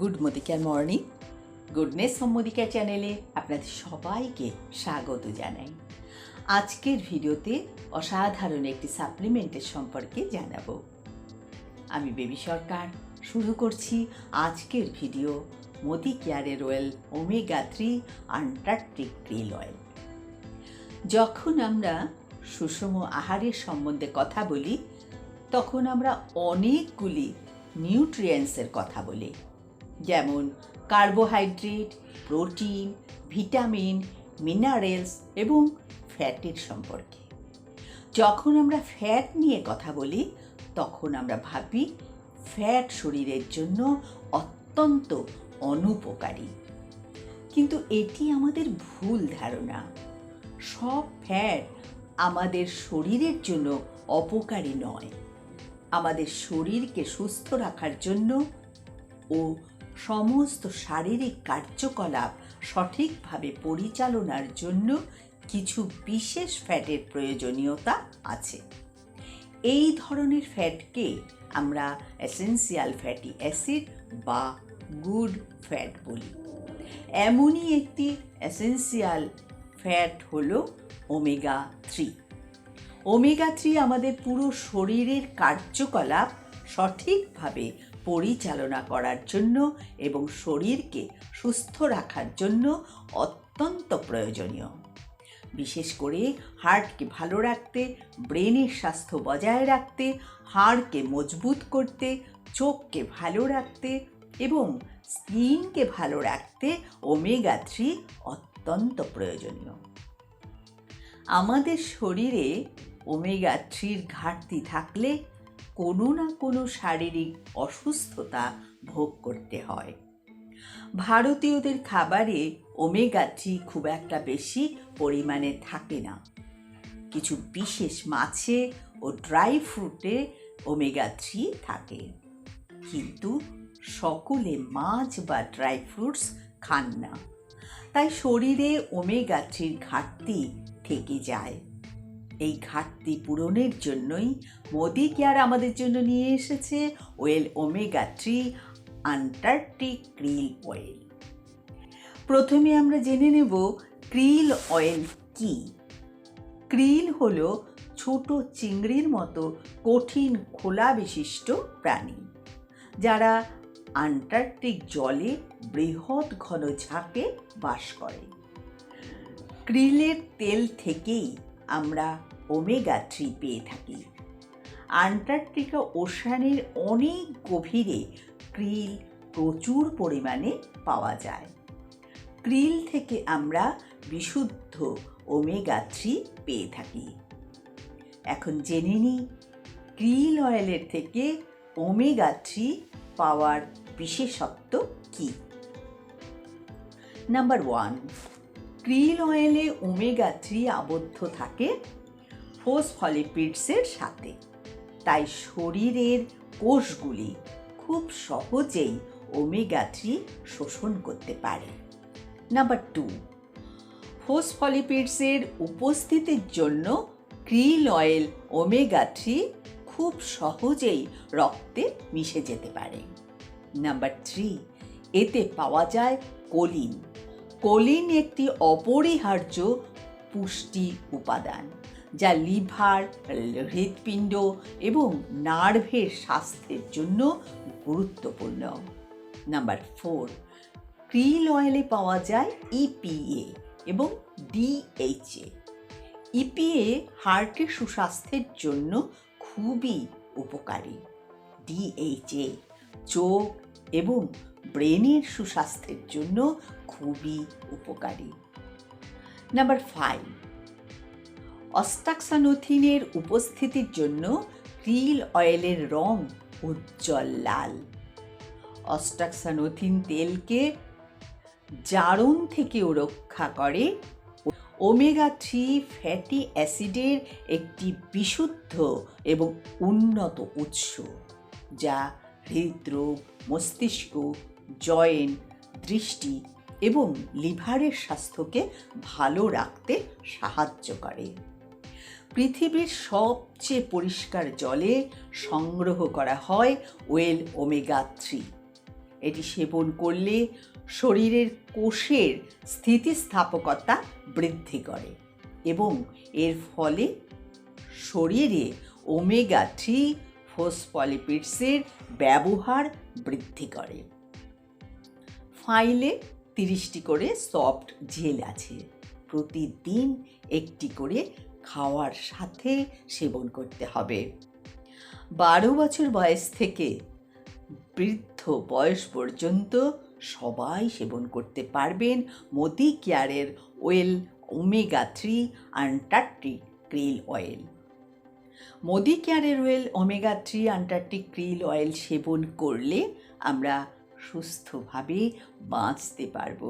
Good মদিকার morning goodness home মদিকা চ্যানেলে আপনাদের সবাইকে স্বাগত জানাই। আজকের ভিডিওতে অসাধারণ একটি সাপ্লিমেন্টের সম্পর্কে জানাব। আমি বেবি সরকার, শুরু করছি আজকের ভিডিও মোদি কেয়ারের oil omega three Antarctic krill oil যখন আমরা সুষম আহারের সম্বন্ধে কথা বলি, তখন আমরা অনেকগুলি নিউট্রিয়েন্টসের কথা বলি। যেমন কার্বোহাইড্রেট, প্রোটিন, ভিটামিন, মিনারেলস এবং ফ্যাটের সম্পর্কে। যখন আমরা ফ্যাট নিয়ে কথা বলি, তখন আমরা ভাবি ফ্যাট শরীরের জন্য অত্যন্ত অনুপকারী। কিন্তু এটি আমাদের ভুল ধারণা। সব ফ্যাট আমাদের শরীরের জন্য অপকারী নয়। আমাদের শরীরকে সুস্থ রাখার জন্য ও সমস্ত শারীরিক কার্যকলাপ সঠিকভাবে পরিচালনার জন্য কিছু বিশেষ ফ্যাটের প্রয়োজনীয়তা আছে। এই ধরনের ফ্যাটকে আমরা এসেন্সিয়াল ফ্যাটি অ্যাসিড বা গুড ফ্যাট বলি। এমনই একটি এসেন্সিয়াল ফ্যাট হল ওমেগা থ্রি। ওমেগা থ্রি আমাদের পুরো শরীরের কার্যকলাপ সঠিকভাবে পরিচালনা করার জন্য এবং শরীরকে সুস্থ রাখার জন্য অত্যন্ত প্রয়োজনীয়। বিশেষ করে হার্টকে ভালো রাখতে, ব্রেনের স্বাস্থ্য বজায় রাখতে, হাড়কে মজবুত করতে, চোখকে ভালো রাখতে এবং স্কিনকে ভালো রাখতে ওমেগা থ্রি অত্যন্ত প্রয়োজনীয়। আমাদের শরীরে ওমেগা থ্রির ঘাটতি থাকলে কোনো না কোনো শারীরিক অসুস্থতা ভোগ করতে হয়। ভারতীয়দের খাবারে ওমেগা থ্রি খুব একটা বেশি পরিমাণে থাকে না। কিছু বিশেষ মাছে ও ড্রাই ফ্রুটে ওমেগা থ্রি থাকে। কিন্তু সকলে মাছ বা ড্রাই ফ্রুটস খান না। তাই শরীরে ওমেগা থ্রির ঘাটতি থেকে যায়। এই ঘাটতি পূরণের জন্যই মোদি কেয়ার আমাদের জন্য নিয়ে এসেছে? Well, omega three, Antarctic krill oil. প্রথমে আমরা জেনে নেব ক্রিল অয়েল কি? ক্রিল হল ছোট চিংড়ির মতো কঠিন খোলা বিশিষ্ট প্রাণী, যারা আন্টার্কটিক জলে বৃহৎ ঘন ঝাঁকে বাস করে। ক্রিলের তেল থেকেই আমরা ওমেগা থ্রি পেয়ে থাকি। আন্টার্কটিকা ওশানের অনেক গভীরে ক্রিল প্রচুর পরিমাণে পাওয়া যায়। ক্রিল থেকে আমরা বিশুদ্ধ ওমেগা থ্রি পেয়ে থাকি। এখন জেনে নিই, ক্রিল অয়েলের থেকে ওমেগা থ্রি পাওয়ার বিশেষত্ব কী? নাম্বার ওয়ান, ক্রিল অয়েলে ওমেগা থ্রি আবদ্ধ থাকে ফসফলিপিডসের সাথে। তাই শরীরের কোষগুলি খুব সহজেই ওমেগা থ্রি শোষণ করতে পারে। নাম্বার টু ফসফলিপিডসের উপস্থিতির জন্য ক্রিল অয়েল ওমেগা থ্রি খুব সহজেই রক্তে মিশে যেতে পারে। নাম্বার থ্রি, এতে পাওয়া যায় কোলিন। কোলিন একটি অপরিহার্য পুষ্টি উপাদান। যা লিভার, হৃৎপিণ্ড এবং নার্ভের স্বাস্থ্যের জন্য গুরুত্বপূর্ণ। নাম্বার ফোর, ক্রিল অয়েলে পাওয়া যায় ইপিএ এবং ডিএইচএ ইপিএ হার্টের সুস্বাস্থ্যের জন্য খুবই উপকারী। ডিএইচএ চোখ এবং ব্রেনের সুস্বাস্থ্যের জন্য খুবই উপকারী। নাম্বার ফাইভ অস্টাক্সানোথিনের উপস্থিতির জন্য ক্রিল অয়েলের রং উজ্জ্বল লাল। অস্টাক্সানোথিন তেলকে জারণ থেকেও রক্ষা করে। ওমেগা থ্রি ফ্যাটি অ্যাসিডের একটি বিশুদ্ধ এবং উন্নত উৎস, যা হৃদরোগ, মস্তিষ্ক জয়েন্ট দৃষ্টি এবং লিভারের স্বাস্থ্যকে ভালো রাখতে সাহায্য করে। পৃথিবীর সবচেয়ে পরিষ্কার জলে সংগ্রহ করা হয় ওয়েল ওমেগা থ্রি। এটি সেবন করলে শরীরের কোষের স্থিতিস্থাপকতা বৃদ্ধি করে এবং এর ফলে শরীরে ওমেগা থ্রি ফসফলিপিডসের ব্যবহার বৃদ্ধি করে। ফাইলে তিরিশটি করে সফট জেল আছে। প্রতিদিন একটি করে খাওয়ার সাথে সেবন করতে হবে। বারো বছর বয়স থেকে বৃদ্ধ বয়স পর্যন্ত সবাই সেবন করতে পারবেন। মোদি কেয়ারের Well, omega three, Antarctic krill oil. Modi কেয়ারের Well, omega three, Antarctic krill oil সেবন করলে আমরা সুস্থভাবে বাঁচতে পারব।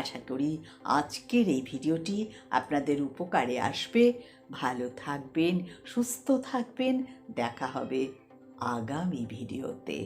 আশা করি আজকের এই ভিডিওটি আপনাদের উপকারে আসবে। ভালো থাকবেন, সুস্থ থাকবেন, দেখা হবে আগামী ভিডিওতে।